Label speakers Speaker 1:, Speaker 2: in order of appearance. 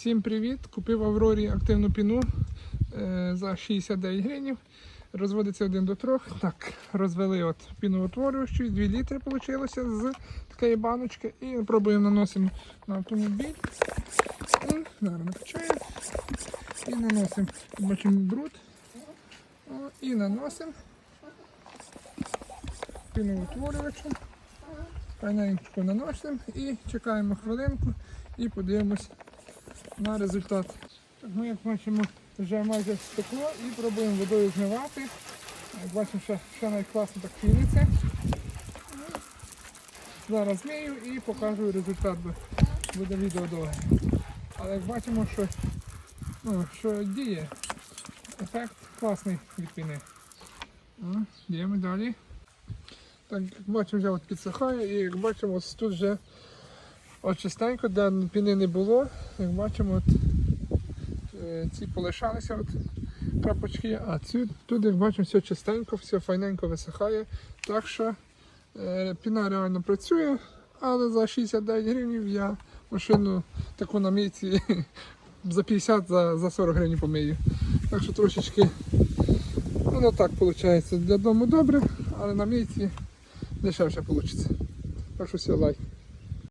Speaker 1: Всім привіт! Купив Аврорі активну піну е, за 69 гривень. Розводиться один до трьох. Так, розвели от піноутворювачу, 2 літри вийшло з такої баночки. І пробуємо наносимо на автомобіль. І зараз накачаємо. І наносимо, бачимо бруд. І наносимо піноутворювачем. Файненько наносимо і чекаємо хвилинку і подивимось на результат. Ми, як бачимо, вже майже стекло і пробуємо водою змивати. Як бачимо, що, що найкласно так піниться. Зараз змію і покажу результат, бо буде відео довге. Але як бачимо, що, ну, що діє. Ефект класний від піни. Йдемо далі. Так, як бачимо, вже от підсихає, і як бачимо, ось тут вже от чистенько, де піни не було, як бачимо, от, е, ці полишалися от крапочки, а ці, тут, як бачимо, все чистенько, все файненько висихає. Так що е, піна реально працює, але за 69 гривень я машину таку на мійці за 50 за, за 40 гривень помию. Так що трошечки воно так виходить. Для дому добре, але на мійці дешевше вийде. Так що все, лайк.